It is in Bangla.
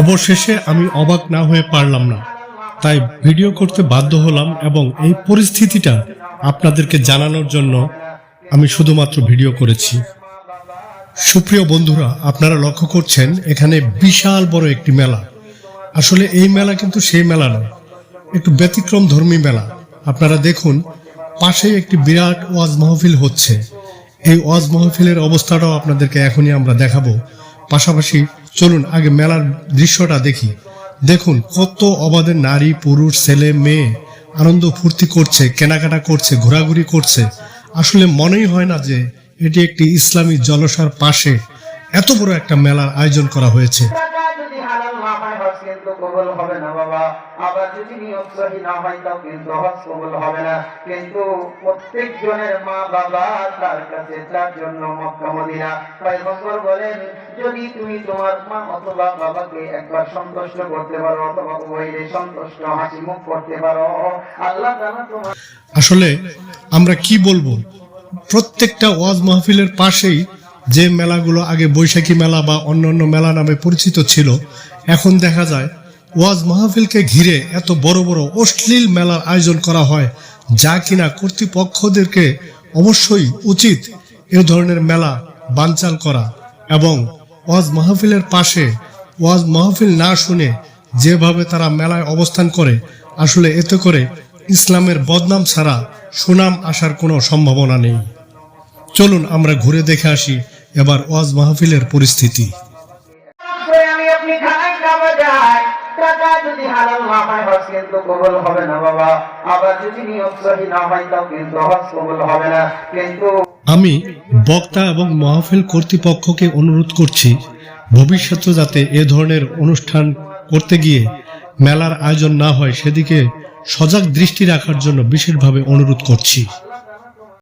অবশেষে আমি অবাক না হয়ে পারলাম না। তাই ভিডিও করতে বাধ্য হলাম এবং এই পরিস্থিতিটা আপনাদেরকে জানানোর জন্য আমি শুধুমাত্র ভিডিও করেছি। সুপ্রিয় বন্ধুরা, আপনারা লক্ষ্য করছেন, এখানে বিশাল বড় একটি মেলা। আসলে এই মেলা কিন্তু সেই মেলা নয়, একটু ব্যতিক্রম ধর্মী মেলা। আপনারা দেখুন, পাশেই একটি বিরাট ওয়াজ মাহফিল হচ্ছে। এই ওয়াজ মাহফিলের অবস্থাটাও আপনাদেরকে এখনই আমরা দেখাবো। পাশাপাশি চলুন আগে মেলার দৃশ্যটা দেখি। দেখুন কত অবাধে নারী, পুরুষ, ছেলে, মেয়ে আনন্দ ফুর্তি করছে, কেনাকাটা করছে, ঘোরাঘুরি করছে। আসলে মনেই হয় না যে এটি একটি ইসলামী জলসার পাশে এত বড় একটা মেলার আয়োজন করা হয়েছে। যদি তুমি তোমার মা অথবা বাবাকে একবার সন্তুষ্ট করতে পারো অথবা উভয়ের সন্তুষ্ট, হাসি মুখ করতে পারো, আল্লাহ তোমার আসলে আমরা কি বলব? প্রত্যেকটা ওয়াজ মাহফিলের পাশেই যে মেলাগুলো আগে বৈশাখী মেলা বা অন্যান্য মেলা নামে পরিচিত ছিল, এখন দেখা যায় ওয়াজ মাহফিলকে ঘিরে এত বড় বড় অশ্লীল মেলার আয়োজন করা হয়, যা কিনা কর্তৃপক্ষদেরকে অবশ্যই উচিত এ ধরনের মেলা বানচাল করা এবং ওয়াজ মাহফিলের পাশে ওয়াজ মাহফিল না শুনে যেভাবে তারা মেলায় অবস্থান করে, আসলে এতে করে ইসলামের বদনাম ছাড়া সুনাম আসার কোনো সম্ভাবনা নেই। চলুন আমরা ঘুরে দেখে আসি এবার ওয়াজ মাহফিলের পরিস্থিতি। আমি আপনি খানায় খাওয়া যায় টাকা যদি হালাল না হয় হজ কিন্তু কবুল হবে না বাবা। আবার যদি নিয়ত সহি না হয় তাও কিন্তু হজ কবুল হবে না। কিন্তু আমি বক্তা এবং মাহফিল কর্তৃপক্ষকে অনুরোধ করছি ভবিষ্যতে যাতে এ ধরনের অনুষ্ঠান করতে গিয়ে মেলার আয়োজন না হয় সেদিকে সজাগ দৃষ্টি রাখার জন্য বিশেষভাবে অনুরোধ করছি।